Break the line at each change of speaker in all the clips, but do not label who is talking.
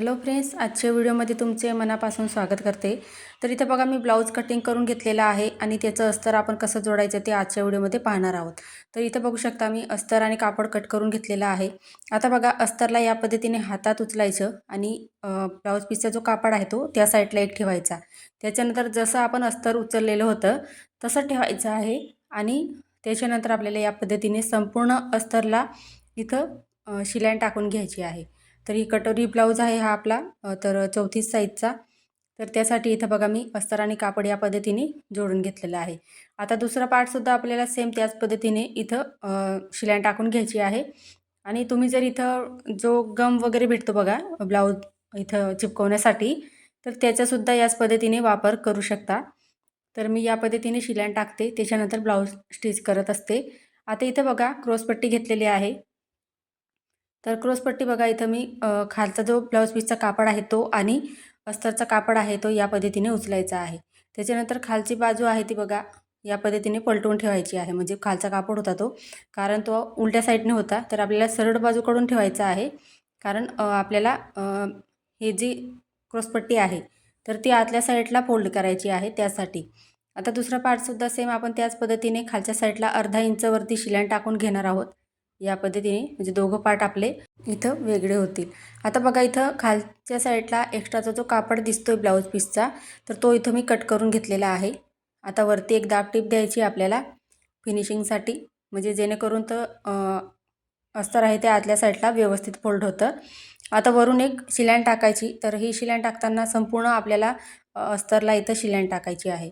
Hello friends आजच्या व्हिडिओमध्ये तुमचे मनापासून स्वागत करते. तर इथं बघा मी ब्लाऊज कटिंग करून घेतलेला आहे आणि त्याचं अस्तर आपण कसं जोडायचं ते आजच्या व्हिडिओमध्ये पाहणार आहोत. तर इथं बघू शकता मी अस्तर आणि कापड कट करून घेतलेलं आहे. आता बघा अस्तरला या पद्धतीने हातात उचलायचं आणि ब्लाऊज पीसचा जो कापड आहे तो त्या साईडला एक ठेवायचा. त्याच्यानंतर जसं आपण अस्तर उचललेलं होतं तसं ठेवायचं आहे आणि त्याच्यानंतर आपल्याला या पद्धतीने संपूर्ण अस्तरला इथं शिलाई टाकून घ्यायची आहे. तर ही कटोरी ब्लाऊज आहे हा आपला तर चौतीस साईजचा तर त्यासाठी इथं बघा मी अस्तर आणि कापड या पद्धतीने जोडून घेतलेलं आहे. आता दुसरा पार्टसुद्धा आपल्याला सेम त्याच पद्धतीने इथं शिलाई टाकून घ्यायची आहे. आणि तुम्ही जर इथं जो गम वगैरे भेटतो बघा ब्लाऊज इथं चिपकवण्यासाठी तर त्याचासुद्धा याच पद्धतीने वापर करू शकता. तर मी या पद्धतीने शिलाई टाकते त्याच्यानंतर ब्लाऊज स्टिच करत असते. आता इथं बघा क्रॉसपट्टी घेतलेली आहे. तर क्रॉसपट्टी बघा इथं मी खालचा जो ब्लाऊज पीसचा कापड आहे तो आणि अस्तरचा कापड आहे तो या पद्धतीने उचलायचा आहे. त्याच्यानंतर खालची बाजू आहे ती बघा या पद्धतीने पलटवून ठेवायची आहे. म्हणजे खालचा कापड होता तो कारण तो उलट्या साईडने होता तर आपल्याला सरळ बाजूकडून ठेवायचा आहे. कारण आपल्याला हे जी क्रॉसपट्टी आहे तर ती आतल्या साईडला फोल्ड करायची आहे त्यासाठी. आता दुसरा पार्टसुद्धा सेम आपण त्याच पद्धतीने खालच्या साईडला अर्धा इंचवरती शिलाईन टाकून घेणार आहोत. या पद्धतीने म्हणजे दोघं पार्ट आपले इथं वेगळे होतील. आता बघा इथं खालच्या साईडला एक्स्ट्राचा जो कापड दिसतो आहे ब्लाऊज पीसचा तर तो इथं मी कट करून घेतलेला आहे. आता वरती एक दाब टीप द्यायची आपल्याला फिनिशिंगसाठी म्हणजे जेणेकरून तर अस्तर आहे ते आतल्या साईडला व्यवस्थित फोल्ड होतं. आता वरून एक शिलाईन टाकायची तर ही शिलाईन टाकताना संपूर्ण आपल्याला अस्तरला इथं शिलाईन टाकायची आहे.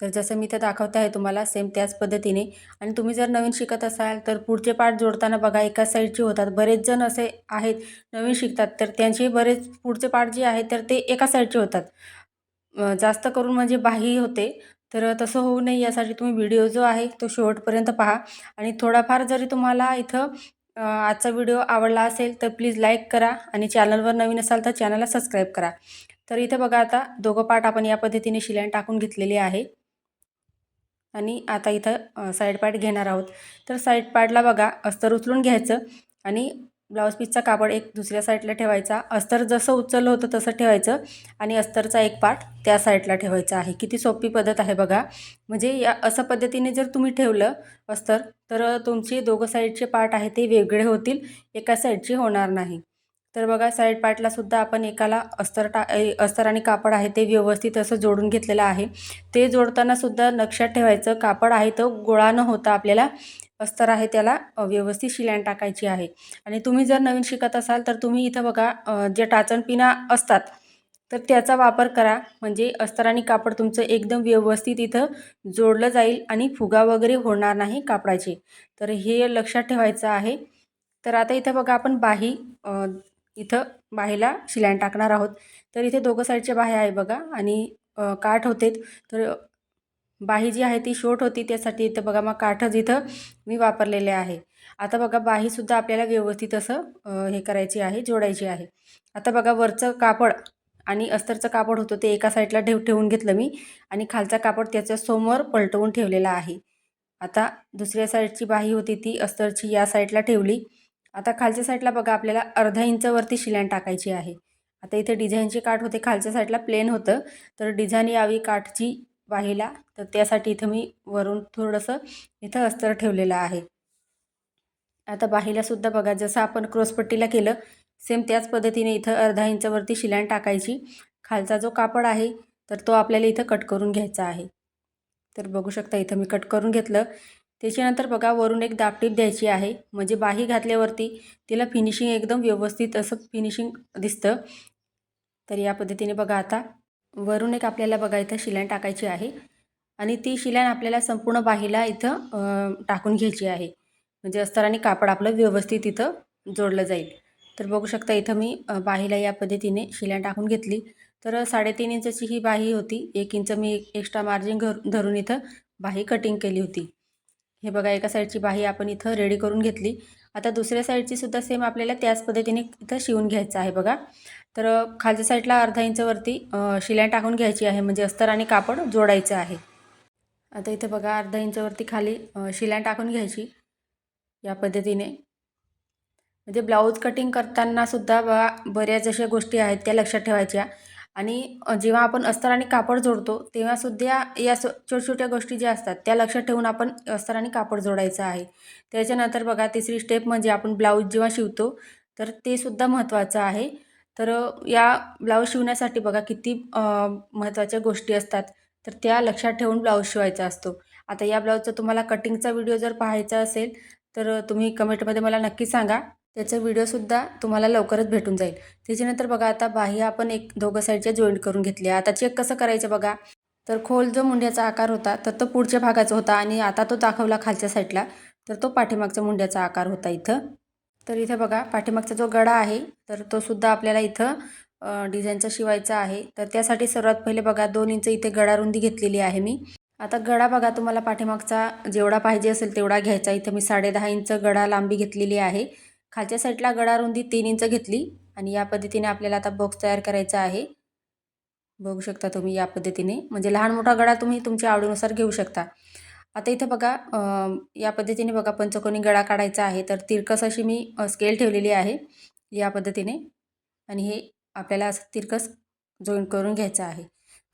तर जसं मी इथं दाखवते आहे तुम्हाला सेम त्याच पद्धतीने. आणि तुम्ही जर नवीन शिकत असाल तर पुढचे पार्ट जोडताना बघा एकाच साईडचे होतात. बरेच जण असे आहेत नवीन शिकतात. तर त्यांचे बरेच पुढचे पार्ट जे आहेत तर ते एका साईडचे होतात. जास्त करून म्हणजे बाही होते. तर तसं होऊ नये यासाठी तुम्ही व्हिडिओ जो आहे तो शेवटपर्यंत पहा. आणि थोडाफार जरी तुम्हाला इथं आजचा व्हिडिओ आवडला असेल तर प्लीज लाईक करा. आणि चॅनलवर नवीन असाल तर चॅनलला सबस्क्राईब करा. तर इथं बघा आता दोघं पाठ आपण या पद्धतीने शिलाईन टाकून घेतलेली आहे. आणि आता इथं साईड पार्ट घेणार आहोत. तर साईड पार्टला बघा अस्तर उचलून घ्यायचं आणि ब्लाऊज पीसचा कापड एक दुसऱ्या साईडला ठेवायचा. अस्तर जसं उचललं होतं तसं ठेवायचं आणि अस्तरचा एक पार्ट त्या साईडला ठेवायचा आहे. किती सोपी पद्धत आहे बघा. म्हणजे या असं पद्धतीने जर तुम्ही ठेवलं अस्तर तर तुमचे दोघं साईडचे पार्ट आहे ते वेगळे होतील. एका साईडचे होणार नाही. तर बघा साईड पार्टला सुद्धा आपण एकाला अस्तर टा अस्तर आणि कापड आहे ते व्यवस्थित असं जोडून घेतलेलं आहे. ते जोडताना सुद्धा लक्षात ठेवायचं कापड आहे तो गोळा न होता आपल्याला अस्तर आहे त्याला व्यवस्थित शिलाईन टाकायची आहे. आणि तुम्ही जर नवीन शिकत असाल तर तुम्ही इथं बघा जे टाचणपिना असतात तर त्याचा वापर करा. म्हणजे अस्तर आणि कापड तुमचं एकदम व्यवस्थित इथं जोडलं जाईल आणि फुगा वगैरे होणार नाही कापडाचे. तर हे लक्षात ठेवायचं आहे. तर आता इथं बघा आपण बाही इथं बाहेला शिलाईन टाकणार आहोत. तर इथे दोघं साईडच्या बाह्या आहे बघा. आणि काठ होते तर बाही जी आहे ती शॉर्ट होती. त्यासाठी इथं बघा मग काठच इथं मी वापरलेले आहे. आता बघा बाहीसुद्धा आपल्याला व्यवस्थित असं हे करायची आहे जोडायची आहे. आता बघा वरचं कापड आणि अस्तरचं कापड होतं ते एका साईडला ठेव ठेवून घेतलं मी. आणि खालचा कापड त्याच्यासमोर पलटवून ठेवलेला आहे. आता दुसऱ्या साईडची बाही होती ती अस्तरची या साईडला ठेवली. आता खालच्या साईडला बघा आपल्याला अर्धा इंचवरती शिलाईन टाकायची आहे. आता इथे डिझाईनची काठ होते खालच्या साईडला प्लेन होतं. तर डिझाईन यावी काठची वाहिला तर त्यासाठी इथं मी वरून थोडंसं इथं अस्तर ठेवलेलं आहे. आता बाहीलासुद्धा बघा जसं आपण क्रॉसपट्टीला केलं सेम त्याच पद्धतीने इथं अर्धा इंचवरती शिलाईन टाकायची. खालचा जो कापड आहे तर तो आपल्याला इथं कट करून घ्यायचा आहे. तर बघू शकता इथं मी कट करून घेतलं. त्याच्यानंतर बघा वरून एक दापटीप द्यायची आहे. म्हणजे बाही घातल्यावरती तिला फिनिशिंग एकदम व्यवस्थित असं फिनिशिंग दिसतं. तर या पद्धतीने बघा आता वरून एक आपल्याला बघा इथं शिलाईन टाकायची आहे. आणि ती शिलाईन आपल्याला संपूर्ण बाहीला इथं टाकून घ्यायची आहे. म्हणजे अस्तराने कापड आपलं व्यवस्थित इथं जोडलं जाईल. तर बघू शकता इथं मी बाहीला या पद्धतीने शिलाईन टाकून घेतली. तर साडेतीन इंचची ही बाही होती. एक इंच मी एक्स्ट्रा मार्जिन घर धरून इथं बाही कटिंग केली होती. हे बघा एका साईडची बाही आपण इथं रेडी करून घेतली. आता दुसऱ्या साईडची सुद्धा सेम आपल्याला त्याच पद्धतीने इथं शिवून घ्यायचं आहे बघा. तर खालच्या साईडला अर्धा इंचवरती शिलाई टाकून घ्यायची आहे. म्हणजे अस्तर आणि कापड जोडायचं आहे. आता इथं बघा अर्धा इंचवरती खाली शिलाई टाकून घ्यायची. या पद्धतीने. म्हणजे ब्लाऊज कटिंग करताना सुद्धा बा बऱ्याच अशा गोष्टी आहेत त्या लक्षात ठेवायच्या. आणि जेव्हा आपण अस्तर आणि कापड जोडतो तेव्हासुद्धा या स छोट्या छोट्या गोष्टी ज्या असतात त्या लक्षात ठेवून आपण अस्तर आणि कापड जोडायचं आहे. त्याच्यानंतर बघा तिसरी स्टेप म्हणजे आपण ब्लाऊज जेव्हा शिवतो तर ते सुद्धा महत्त्वाचं आहे. तर या ब्लाऊज शिवण्यासाठी बघा किती महत्त्वाच्या गोष्टी असतात तर त्या लक्षात ठेवून ब्लाऊज शिवायचा असतो. आता या ब्लाऊजचा तुम्हाला कटिंगचा व्हिडिओ जर पाहायचा असेल तर तुम्ही कमेंटमध्ये मला नक्की सांगा. त्याचा व्हिडिओसुद्धा तुम्हाला लवकरच भेटून जाईल. त्याच्यानंतर बघा आता बाह्य आपण एक दोघं साईडच्या जॉईंट करून घेतली आता चेक कसं करायचं बघा. तर खोल जो मुंड्याचा आकार होता तर तो पुढच्या भागाचा होता आणि आता तो दाखवला खालच्या साईडला तर तो पाठीमागचा मुंड्याचा आकार होता इथं. तर इथं बघा पाठीमागचा जो गडा आहे तर तो सुद्धा आपल्याला इथं डिझाईनचा शिवायचा आहे. तर त्यासाठी सर्वात पहिले बघा दोन इंच इथे गडा रुंदी घेतलेली आहे मी. आता गडा बघा तुम्हाला पाठीमागचा जेवढा पाहिजे असेल तेवढा घ्यायचा. इथं मी साडेदहा इंच गडा लांबी घेतलेली आहे. खालच्या साईडला गडा रुंदी तीन इंच घेतली आणि या पद्धतीने आपल्याला आता बॉक्स तयार करायचा आहे. बघू शकता तुम्ही या पद्धतीने. म्हणजे लहान मोठा गडा तुम्ही तुमच्या आवडीनुसार घेऊ शकता. आता इथं बघा या पद्धतीने बघा पंचकोनी गळा काढायचा आहे. तर तिरकस अशी मी स्केल ठेवलेली आहे या पद्धतीने. आणि हे आपल्याला असं तिरकस जॉईन करून घ्यायचं आहे.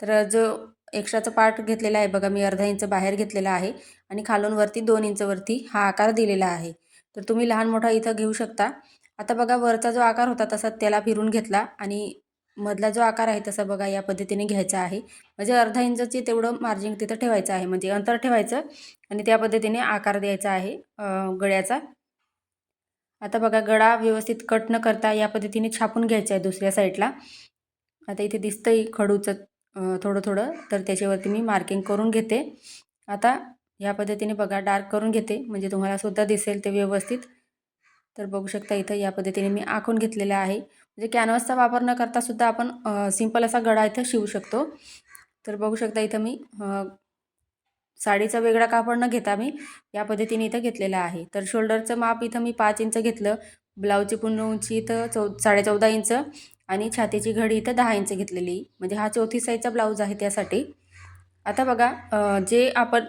तर जो एक्स्ट्राचा पार्ट घेतलेला आहे बघा मी अर्धा इंच बाहेर घेतलेला आहे. आणि खालून वरती दोन इंचवरती हा आकार दिलेला आहे. तर तुम्ही लहान मोठा इथं घेऊ शकता. आता बघा वरचा जो आकार होता तसा त्याला फिरून घेतला आणि मधला जो आकार आहे तसा बघा या पद्धतीने घ्यायचा आहे. म्हणजे अर्धा इंचची तेवढं मार्जिन तिथं ठेवायचं आहे. म्हणजे अंतर ठेवायचं आणि त्या पद्धतीने आकार द्यायचा आहे गळ्याचा. आता बघा गळा व्यवस्थित कट न करता या पद्धतीने छापून घ्यायचा आहे दुसऱ्या साईडला आता इथे दिसतंय खडूचं थोडं थोडं तर त्याच्यावरती मी मार्किंग करून घेते. आता या पद्धतीने बघा डार्क करून घेते. म्हणजे तुम्हाला सुद्धा दिसेल ते व्यवस्थित. तर बघू शकता इथं या पद्धतीने मी आखून घेतलेलं आहे. म्हणजे कॅनव्हसचा वापर न करता सुद्धा आपण सिंपल असा गळा इथं शिवू शकतो. तर बघू शकता इथं मी साडीचा वेगळा कापड न घेता मी या पद्धतीने इथं घेतलेला आहे. तर शोल्डरचं माप इथं मी पाच इंच घेतलं. ब्लाऊजची पूर्ण उंची इथं चौ साडे चौदा इंच आणि छातीची घडी इथं दहा इंच घेतलेली. म्हणजे हा चौथी साईजचा ब्लाऊज आहे त्यासाठी. आता बघा जे आपण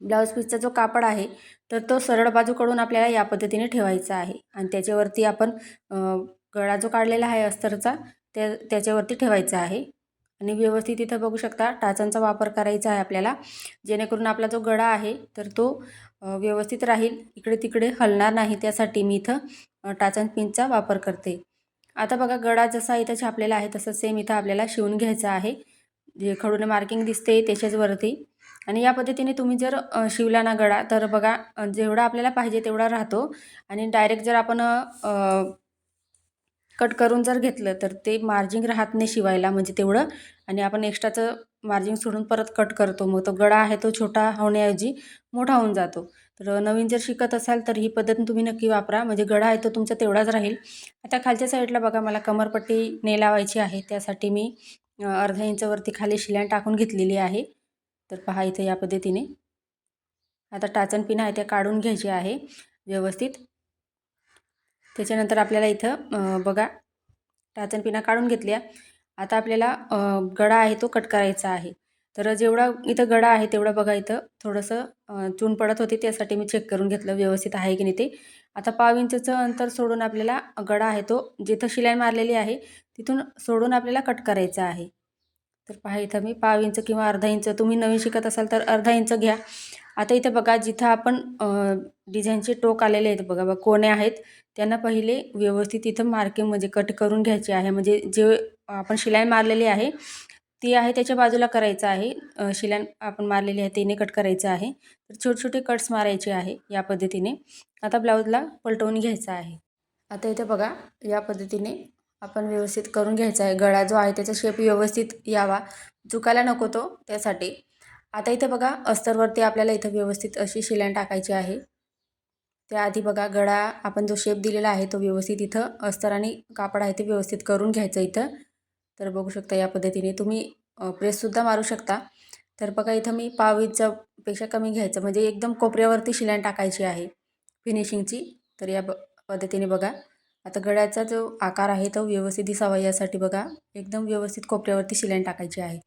ब्लाऊज पीसचा जो कापड आहे तर तो सरळ बाजूकडून आपल्याला या पद्धतीने ठेवायचा आहे. आणि त्याच्यावरती आपण गळा जो काढलेला आहे अस्तरचा त्या त्याच्यावरती ठेवायचा आहे. आणि व्यवस्थित इथं बघू शकता टाचांचा वापर करायचा आहे आपल्याला. जेणेकरून आपला जो गळा आहे तर तो व्यवस्थित राहील. इकडे तिकडे हलणार नाही त्यासाठी मी इथं अ, टाचन पिनचा वापर करते. आता बघा गळा जसा इथं छापलेला आहे तसं सेम इथं आपल्याला शिवून घ्यायचं आहे. जे खडूने मार्किंग दिसते त्याच्याचवरती आणि या पद्धतीने तुम्ही जर शिवला ना गळा तर बघा जेवढा आपल्याला पाहिजे तेवढा राहतो. आणि डायरेक्ट जर आपण कट करून जर घेतलं तर ते मार्जिंग राहत नाही शिवायला म्हणजे तेवढं. आणि आपण एक्स्ट्राचं मार्जिंग सोडून परत कट करतो. मग तो गळा आहे तो छोटा होण्याऐवजी मोठा होऊन जातो. तर नवीन जर शिकत असाल तर ही पद्धत तुम्ही नक्की वापरा. म्हणजे गळा आहे तो तुमचा तेवढाच राहील. आता खालच्या साईडला बघा मला कमरपट्टी ने लावायची आहे. त्यासाठी मी अर्धा इंचवरती खाली शिलाईन टाकून घेतलेली आहे. तर पहा इथं या पद्धतीने. आता टाचण पिन आहे त्या काढून घ्यायची आहे व्यवस्थित. त्याच्यानंतर आपल्याला इथं बघा टाचण पिना काढून घेतल्या. आता आपल्याला गडा आहे तो कट करायचा आहे. तर जेवढा इथं गडा आहे तेवढं बघा इथं थोडंसं चून पडत होती त्यासाठी मी चेक करून घेतलं व्यवस्थित आहे की नाही ते. आता पाव इंचचं अंतर सोडून आपल्याला गडा आहे तो जिथं शिलाई मारलेली आहे तिथून सोडून आपल्याला कट करायचा आहे. तर पहा इथं मी पाव इंच किंवा अर्धा इंच तुम्ही नवीन शिकत असाल तर अर्धा इंच घ्या. आता इथं बघा जिथं आपण डिझाईनचे टोक आलेले आहेत बघा बघा कोणे आहेत त्यांना पहिले व्यवस्थित इथं मार्किंग म्हणजे कट करून घ्यायचे आहे. म्हणजे जे आपण शिलाई मारलेली आहे ती आहे त्याच्या बाजूला करायचं आहे. शिलाई आपण मारलेली आहे तिने कट करायचं आहे. तर छोटे छोटे कट्स मारायचे आहे या पद्धतीने. आता ब्लाऊजला पलटवून घ्यायचं आहे. आता इथे बघा या पद्धतीने आपण व्यवस्थित करून घ्यायचा आहे. गळा जो आहे त्याचा शेप व्यवस्थित यावा. चुकायला नको तो त्यासाठी. आता इथे बघा अस्तरवरती आपल्याला इथं व्यवस्थित अशी शिलाईन टाकायची आहे. त्याआधी बघा गळा आपण जो शेप दिलेला आहे तो व्यवस्थित इथं अस्तर आणि कापड आहे ते व्यवस्थित करून घ्यायचं इथं. तर बघू शकता या पद्धतीने तुम्ही प्रेससुद्धा मारू शकता. तर बघा इथं मी पाव इंचपेक्षा कमी घ्यायचं. म्हणजे एकदम कोपऱ्यावरती शिलाईन टाकायची आहे. फिनिशिंगची तर या ब पद्धतीने बघा. आता गळ्याचा जो आकार आहे तो व्यवस्थित दिसावा यासाठी बघा. एकदम व्यवस्थित कोपऱ्यावरती शिलाईन टाकायची आहे.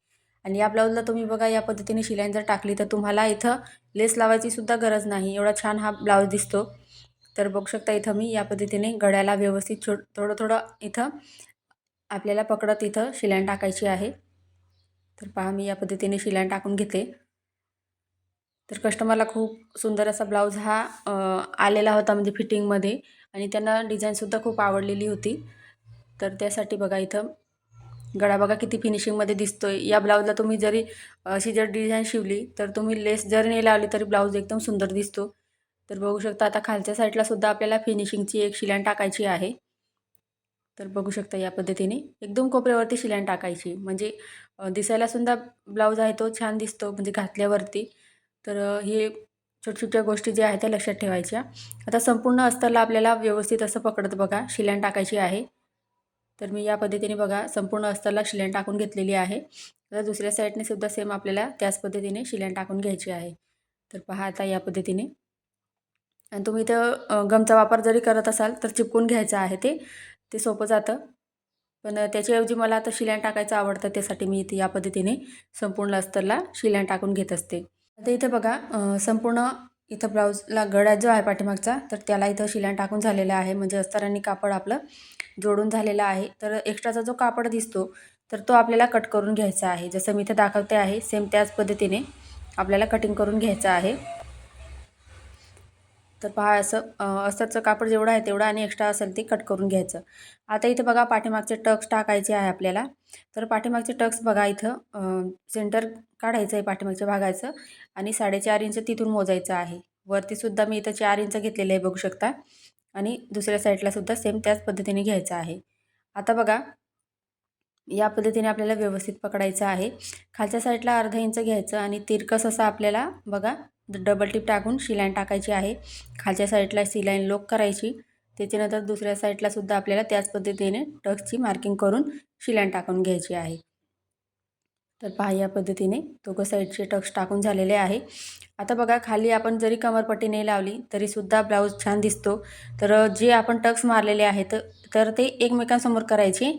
आणि या ब्लाऊजला तुम्ही बघा या पद्धतीने शिलाईन जर टाकली तर तुम्हाला इथं लेस लावायची सुद्धा गरज नाही. एवढा छान हा ब्लाऊज दिसतो. तर बघू शकता इथं मी या पद्धतीने गळ्याला व्यवस्थित छो थोडं थोडं इथं आपल्याला पकडत इथं शिलाईन टाकायची आहे. तर पहा मी या पद्धतीने शिलाईन टाकून घेते तर कस्टमरला खूप सुंदर असा ब्लाऊज हा आलेला होता म्हणजे फिटिंगमध्ये आणि त्यांना डिझाईनसुद्धा खूप आवडलेली होती. तर त्यासाठी बघा इथं गळा बघा किती फिनिशिंगमध्ये दिसतो आहे या ब्लाऊजला तुम्ही जरी अशी जर डिझाईन शिवली तर तुम्ही लेस जरी नाही लावली तरी ब्लाऊज एकदम सुंदर दिसतो. तर बघू शकता आता खालच्या साईडला सुद्धा आपल्याला फिनिशिंगची एक शिलाईन टाकायची आहे. तर बघू शकता या पद्धतीने. एकदम कोपऱ्यावरती शिलाईन टाकायची. म्हणजे दिसायला सुद्धा ब्लाऊज आहे तो छान दिसतो म्हणजे घातल्यावरती. तर हे छोट्या छोट्या गोष्टी ज्या आहेत त्या लक्षात ठेवायच्या. आता संपूर्ण अस्तरला आपल्याला व्यवस्थित असं पकडत बघा शिलाईन टाकायची आहे. तर मी या पद्धतीने बघा संपूर्ण अस्तरला शिलाईन टाकून घेतलेली आहे. तर दुसऱ्या साईडने सुद्धा सेम आपल्याला त्याच पद्धतीने शिलाईन टाकून घ्यायची आहे. तर पहा आता या पद्धतीने. आणि तुम्ही इथं गमचा वापर जरी करत असाल तर चिपकून घ्यायचं आहे ते. ते सोपं जातं. पण त्याच्याऐवजी मला आता शिलाईन टाकायचं आवडतं त्यासाठी मी इथे या पद्धतीने संपूर्ण अस्तरला शिलाईन टाकून घेत असते. आता इथे बघा संपूर्ण इथं ब्लाऊजला गळा जो आहे पाठीमागचा तर त्याला इथं शिलाईन टाकून झालेला आहे. म्हणजे अस्तरांनी कापड आपलं जोडून झालेलं आहे. तर एक्स्ट्राचा जो कापड दिसतो तर तो आपल्याला कट करून घ्यायचा आहे. जसं मी इथं दाखवते आहे सेम त्याच पद्धतीने आपल्याला कटिंग करून घ्यायचं आहे. तर पहा असं असंचं कापड जेवढं आहे तेवढं आणि एक्स्ट्रा असेल ते कट करून घ्यायचं. आता इथं बघा पाठीमागचे टक्स टाकायचे आहे आपल्याला. तर पाठीमागचे टक्स बघा इथं सेंटर काढायचं आहे पाठीमागच्या भागायचं आणि साडेचार इंच तिथून मोजायचं आहे. वरतीसुद्धा मी इथं चार इंच घेतलेलं आहे बघू शकता. आणि दुसऱ्या साईडलासुद्धा सेम त्याच पद्धतीने घ्यायचं आहे. आता बघा या पद्धतीने आपल्याला व्यवस्थित पकडायचं आहे. खालच्या साईडला अर्धा इंच घ्यायचं आणि तिरकस असं आपल्याला बघा डबल टिप टाकून शिलाईन टाकायची आहे. खालच्या साईडला शिलाईन लोक करायची. त्याच्यानंतर दुसऱ्या साईडला सुद्धा आपल्याला त्याच पद्धतीने टक्सची मार्किंग करून शिलाईन टाकून घ्यायची आहे. तर पहा या पद्धतीने दोघं साईडचे टक्स टाकून झालेले आहे. आता बघा खाली आपण जरी कमरपट्टी नाही लावली तरीसुद्धा ब्लाऊज छान दिसतो. तर जे आपण टक्स मारलेले आहेत तर ते एकमेकांसमोर करायचे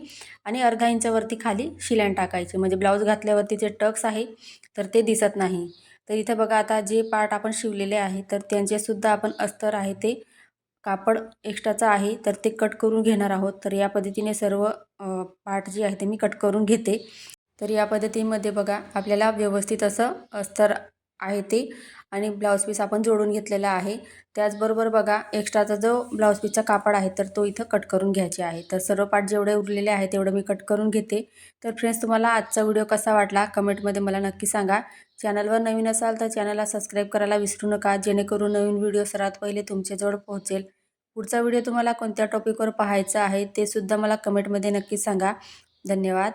आणि अर्धा इंचावरती खाली शिलाईन टाकायचे. म्हणजे ब्लाऊज घातल्यावरती जे टक्स आहे तर ते दिसत नाही. तर इथं बघा आता जे पार्ट आपण शिवलेले आहे तर त्यांचेसुद्धा आपण अस्तर आहे ते कापड एक्स्ट्राचं आहे तर ते कट करून घेणार आहोत. तर या पद्धतीने सर्व पार्ट जे आहे ते मी कट करून घेते. तर या पद्धतीमध्ये बघा आपल्याला व्यवस्थित असं अस्तर आहे ते. आणि ब्लाऊज पीस आपण जोडून घेतलेला आहे. त्याचबरोबर बघा एक्स्ट्राचा जो ब्लाऊज पीसचा कापड आहे तर तो इथं कट करून घ्यायचे आहे. तर सर्व पार्ट जेवढे उरलेले आहे तेवढं मी कट करून घेते. तर फ्रेंड्स तुम्हाला आजचा व्हिडिओ कसा वाटला? कमेंटमध्ये मला नक्की सांगा. चॅनलवर नवीन असाल तर चॅनलला सबस्क्राईब करायला विसरू नका. जेणेकरून नवीन व्हिडिओ सर्वात पहिले तुमच्याजवळ पोहोचेल. पुढचा व्हिडिओ तुम्हाला कोणत्या टॉपिकवर पाहायचा आहे ते सुद्धा मला कमेंटमध्ये नक्की सांगा. धन्यवाद.